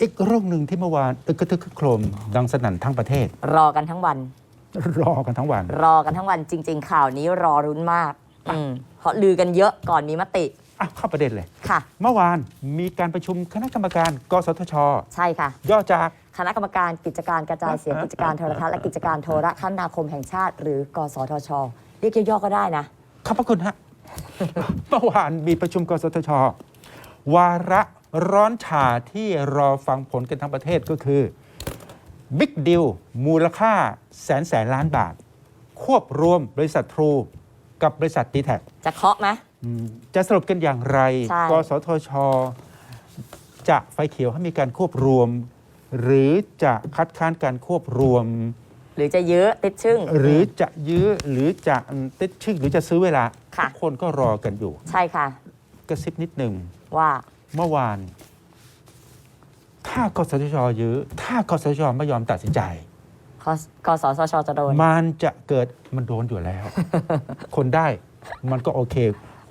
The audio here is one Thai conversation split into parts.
อีกเรื่องหนึ่งที่เมื่อวานอึกกระทึกครึกโครมดังสนั่นทั้งประเทศ รอกันทั้งวัน รอกันทั้งวัน รอกันทั้งวันจริง ๆ ข่าวนี้รอรุ้นมากอืมเพราะลือกันเยอะก่อนมีมติอะเข้าประเด็นเลย ค่ะ เมื่อวานมีการประชุมคณะกรรมการกสทช ใช่ค่ะ ย่อจาก คณะกรรมการกิจการกระจายเสียงอ่ากิจการโทรทัศน์และกิจการโทรคมนาคมแห่งชาติ หรือกสทช เรียกย่อๆก็ได้นะ ขอบพระคุณฮะ เมื่อวานมีประชุมกสทช วาระ ร้อนฉาที่รอฟังผลกันทั้งประเทศก็คือบิ๊กดิวมูลค่าแสนแสนล้านบาท ควบรวมบริษัททรูกับบริษัทดีแท็จะเคาะไหมจะสรุปกันอย่างไรใช่กสทช จะไฟเขียวให้มีการควบรวม หรือจะคัดค้านการควบรวม หรือจะยื้อติดชึ่ง หรือจะยื้อหรือจะติดชึกหรือจะซื้อเวลาค่ะทุกคนก็รอกันอยู่ ใช่ค่ะ กระซิบนิดหนึ่งว่า เมื่อวาน ถ้ากสทชยื้อ ถ้ากสทชไม่ยอมตัดสินใจกกสทชจะโดน มันจะเกิดมันโดนอยู่แล้ว คนได้มันก็โอเค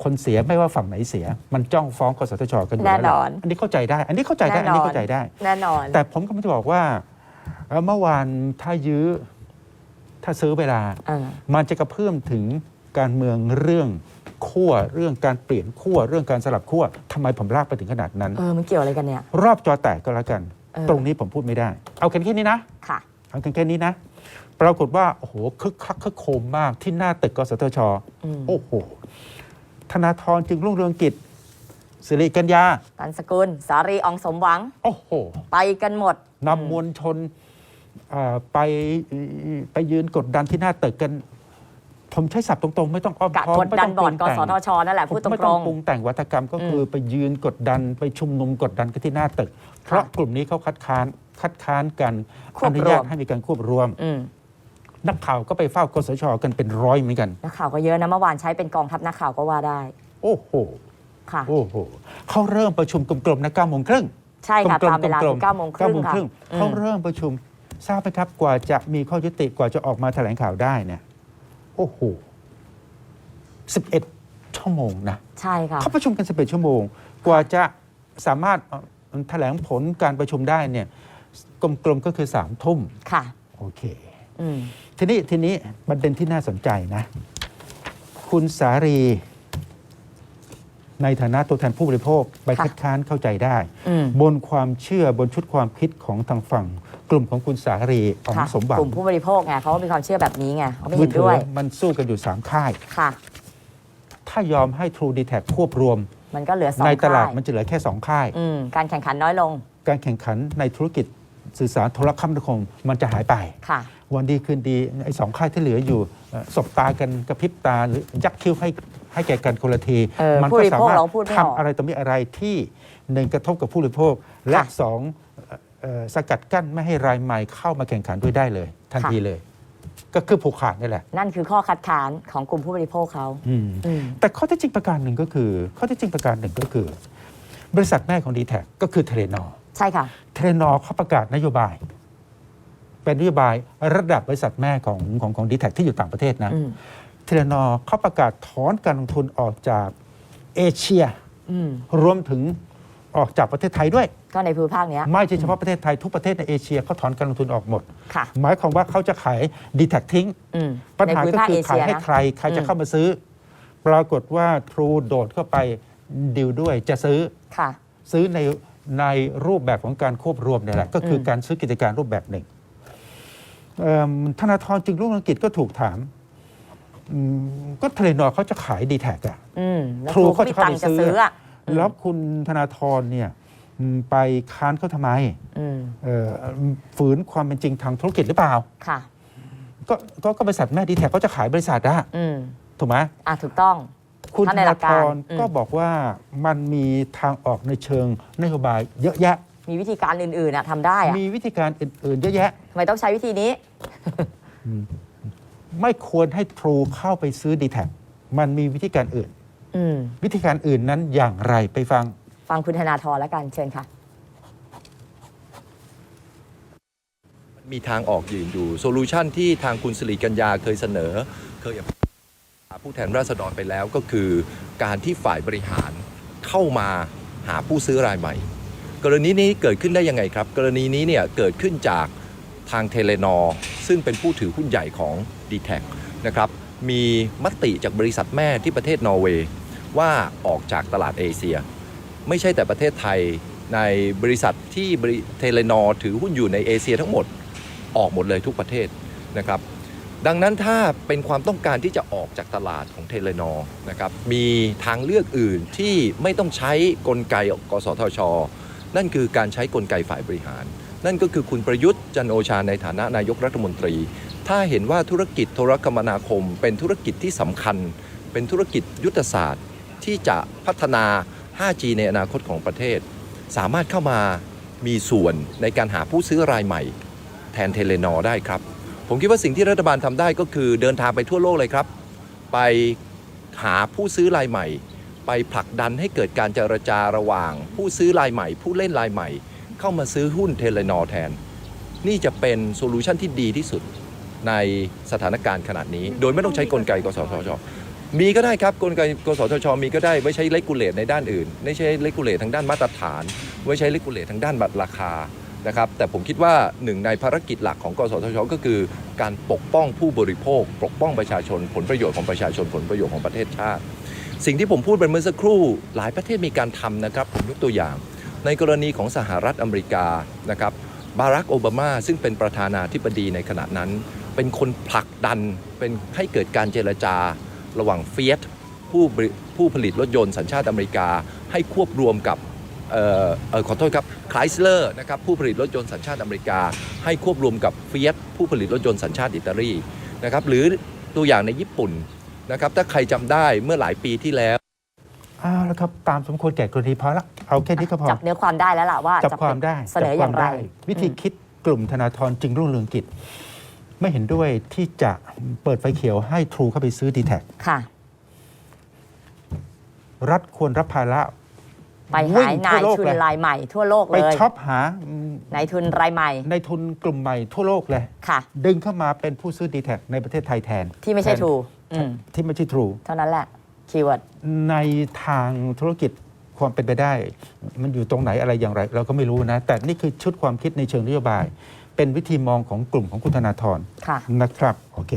คนเสียไม่ว่าฝั่งไหนเสีย มันจ้องฟ้องกสทชกันอยู่แล้วแน่นอน อันนี้เข้าใจได้ อันนี้เข้าใจได้แน่อันนอนนี้เข้าใจได้ แน่นอน แต่ผมก็ไม่จะบอกว่าเอ่อเมื่อวานถ้ายื้อ ถ้าซื้อเวลา เออ มันจะกระเพื่อมถึงการเมืองเรื่อง ขั้วเรื่องการเปลี่ยนขั้วเรื่องการสลับขั้วทำไมผมลากไปถึงขนาดนั้น เออมันเกี่ยวอะไรกันเนี่ย รอบจอแตกก็แล้วกัน เออ ตรงนี้ผมพูดไม่ได้ เอากันแค่นี้นะ ค่ะ เอากันแค่นี้นะ ปรากฏว่าโอ้โหคึกคักคึกโคมมากที่หน้าตึกกสทช อืมโอ้โห ธนาธรจึงรุ่งเรืองกิจสิริกัญญา ตันสกุล สารีอองสมหวัง โอ้โห ไปกันหมด นำมวลชนเอ่อไปไปยืนกดดันที่หน้าตึกกัน ผมใช้ศัพท์ตรงๆ ไม่ต้องอ้อมกะค้อมกดไม่ดัต้นองบอร์ดปกรุงสแต่งทชนั่นแหละพูดตไม่รต้องงปรุงแต่งวัฒกรรมก็คืออไปยืนกดดันไปชุมนุมกดดันกันที่หน้าตึก เพราะกลุ่มนี้เขาคัดค้านคัดค้านกันควอบรวมนุญาตให้มีการควบรวมๆอืมนักข่าวก็ไปเฝ้ากสชกันเป็นร้อยเหมือนกัน นักข่าวก็เยอะนะเมื่อวานใช้เป็นกองทัพนักข่าวก็ว่าได้โอ้โหค่ะ โอ้โหเขาเริ่มประชุมกลมๆนะเก้าโมงครึ่ง ใช่ค่ะกลตามๆเวลากลคือมๆเก้าโมงครึ่งเก้าโมงค่ะครึ่งอืเขามเริ่มประชุมทราบไหมครับกว่าจะมีข้อยุติกว่าจะออกมาแถลงข่าวได้เนี่ย โอ้โหสิบเอ็ดชั่วโมงนะใช่ค่ะเขาประชุมกันสิบเอ็ดชั่วโมง กว่าจะสามารถเอ่อแถลงผลการประชุมได้เนี่ยกลมๆก็คือสามทุ่มค่ะ โอเคอืมทีนี้ทีนี้ประเด็นที่น่าสนใจนะ คุณสารีในฐานะตัวแทนผู้บริโภค ไปค่ะคัดค้านเข้าใจได้อืมบนความเชื่อบนชุดความคิดของทางฝั่ง กลุ่มของคุณสารีของค่ะสมบักติลุ่มผู้บริโภคไงเขาก็มีความเชื่อแบบนี้ไงเขาไม่มืเห็นถืด้วยมันสู้กันอยู่สามค่าย ค่ะ ถ้ายอมให้ True d e t a c ควบรวม มันก็เหลือสองในตลาดค่ยมันจะเหลือแค่สองค่าย อืมการแข่งขันน้อยลงการแข่งขันในธุรกิจสื่อสารโทรคมนาคมมันจะหายไป ค่ะ วันดีคืนดีไอ้สองค่ายที่เหลืออยู่เอ่อสบตากันกระพริบตาหรือยักคิ้วให้ให้แก่กันคนละที เออมัผู้บริสาโภคมารถเราพูดไม่ออกทำอะไรต่อมีอะไรที่หนึ่งกระทบกับผู้บริโภค และค่ะ สองเอ่อเอ่อ สกัดกั้นไม่ให้รายใหม่เข้ามาแข่งขันด้วยได้เลย ทันค่ะทีเลย ก็คือผูกขาดนี่แหละ นั่นคือข้อคัดค้านของกลุ่มผู้บริโภคเขาอืมอืมแต่ข้อเท็จจริงประการหนึ่งก็คือ ข้อเท็จจริงประการหนึ่งก็คือ บริษัทแม่ของดีแท็ก็คือเทเลนอใช่ค่ะ เทเลนอเขาประกาศนโยบาย เป็นนโยบายระดับบริษัทแม่ของของของดีแท็ที่อยู่ต่างประเทศนะอืมเทเลนอเขาประกาศถอนการลงทุนออกจากเอเชียอืมรวมถึง ออกจากประเทศไทยด้วย ก็ในภูมิภาคเนี้ย ไม่ใช่เฉพาะประเทศไทยทุกประเทศในเอเชียเขาถอนการลงทุนออกหมด ค่ะหมายความว่าเขาจะขายดีแท็ทิ้ง อืมปัญในหาภูมิก็ภาคคืเออเชีขายยให้นะ ใคร ใครจะอืม เข้ามาซื้อ ปรากฏว่า True โดดเข้าไปดิวด้วยจะซื้อค่ะ ซื้อในในรูปแบบของการควบรวมเนี่ยแหละ ก็คืออม การซื้อกิจการรูปแบบหนึ่งเอิ่มธนาธรจึงรุ่งเรืองกิจก็ถูกถามอืมก็เทเลนอเขาจะขายดีแท็กอะ อืมแล้วครูครูเขาเขาจะมีเข้าตังไปค์จะซื้อ ซื้ออะอืม แล้วคุณธนาธรเนี่ยอืมไปค้านเขาทำไมอืมเอ่อฝืนความเป็นจริงทางธุรกิจหรือเปล่าค่ะก็ก็ก็บริษัทแม่ดีแท็กเขาจะขายบริษัทอะอืมถูกไหมอะถูกต้อง คุณถ้าธในหลันากธการรอืมก็บอกว่ามันมีทางออกในเชิงนโยบายเยอะแยะ มีวิธีการอื่นๆอะทำได้อะมีวิธีการอื่นๆ เยอะแยะทำไมต้องใช้วิธีนี้ ไม่ควรให้ทรูเข้าไปซื้อดีแท็มันมีวิธีการอื่น อืม วิธีการอื่นนั้นอย่างไรไปฟัง ฟังคุณธนาธรแล้วกันเชิญค่ะ มีทางออกยืนอยู่โซลูชันที่ทางคุณสิริกัญญาเคยเสนอ เคยผู้แทนราษฎรไปแล้วก็คือ การที่ฝ่ายบริหารเข้ามาหาผู้ซื้อรายใหม่ กรณีนี้เกิดขึ้นได้ยังไงครับ กรณีนี้เนี่ยเกิดขึ้นจากทางเทเลนอซึ่งเป็นผู้ถือหุ้นใหญ่ของ d t แทนะครับมีมติจากบริษัทแม่ที่ประเทศนอร์เวย์ ว่าออกจากตลาดเอเชีย ไม่ใช่แต่ประเทศไทยในบริษัทที่เทเลนอถือหุ้นอยู่ในเอเชียทั้งหมดออกหมดเลยทุกประเทศนะครับดังนั้นถ้าเป็นความต้องการที่จะออกจากตลาดของเทเลนอนะครับมีทางเลือกอื่นที่ไม่ต้องใช้กลไกกสทช นั่นคือการใช้กลไกฝ่ายบริหาร นั่นก็คือคุณประยุทธ์จันโอชาในฐานะนายกรัฐมนตรี ถ้าเห็นว่าธุรกิจโทรคมนาคม เป็นธุรกิจที่สำคัญ เป็นธุรกิจยุทธศาสตร์ ที่จะพัฒนา 5G ในอนาคตของประเทศ สามารถเข้ามามีส่วนในการหาผู้ซื้อรายใหม่ แทนเทเลนอได้ครับ ผมคิดว่าสิ่งที่รัฐบาลทำได้ก็คือเดินทางไปทั่วโลกเลยครับ ไปหาผู้ซื้อรายใหม่ ไปผลักดันให้เกิดการเจรจาระหว่าง ผู้ซื้อรายใหม่ ผู้เล่นรายใหม่ เข้ามาซื้อหุ้นเทเลนอแทน นี่จะเป็นโซลูชันที่ดีที่สุดในสถานการณ์ขนาดนี้ โดยไม่ต้องใช้กลไกกสทช มีก็ได้ครับกลไกกสทช มีก็ได้ไว้ใช้เลกูเลตในด้านอื่น ไม่ใช่เลกูเลตทางด้านมาตรฐาน ไว้ใช้เลกูเลตทางด้านบัตรราคานะครับแต่ผมคิดว่าหนึ่งในภารกิจหลักของกสทช ก็คือ การปกป้องผู้บริโภค ปกป้องประชาชน ผลประโยชน์ของประชาชนผลประโยชน์ของประเทศชาติ สิ่งที่ผมพูดไปเมื่อสักครู่ หลายประเทศมีการทำนะครับผมยกตัวอย่าง ในกรณีของสหรัฐอเมริกานะครับบารักโอบามาซึ่งเป็นประธานาธิบดีในขณะนั้น เป็นคนผลักดันเป็นให้เกิดการเจรจา ระหว่างเฟียสผู้บริผู้ผลิตรถยนต์สัญชาติอเมริกา ให้ควบรวมกับเอ่อเอ่อขอโทษครับคล y สเลอร์นะครับผู้ผลิตรถยนต์สัญชาติอเมริกา ให้ควบรวมกับเฟียสผู้ผลิตรถยนต์สัญชาติอิตาลีนะครับหรือตัวอย่างในญี่ปุ่นนะครับถ้าใครจำได้เมื่อหลายปีที่แล้วเอาละครับตามสมควรแก่กรณีพอละเอาแค่นี้ก็พอจับเนื้อความได้แล้วล่ะว่าจับจะความได้เสนออย่างไรจับควมด้วิธีคิดกลุ่มธนาธรจึงรุ่งเรืองกิจ ไม่เห็นด้วยที่จะเปิดไฟเขียวให้ทรูเข้าไปซื้อดีแท็ค่ะ รัฐควรรับภาระไปวิ่หางนาทั่ยวโลกทุนเลย รายใหม่ทั่วโลกไปเลยช็อปหาอืมนายทุนรายใหม่ในทุนกลุ่มใหม่ทั่วโลกเลย ค่ะ ดึงเข้ามาเป็นผู้ซื้อดีแท็ในประเทศไทยแทนที่ไม่ใช่แทนทรูอืมที่ไม่ใช่ทรู เท่านั้นแหละคีย์เวิร์ด ในทางธุรกิจความเป็นไปได้ มันอยู่ตรงไหนอะไรอย่างไร เราก็ไม่รู้นะ แต่นี่คือชุดความคิดในเชิงนโยบาย เป็นวิธีมองของกลุ่มของคุณธนาธรค่ะนะครับโอเค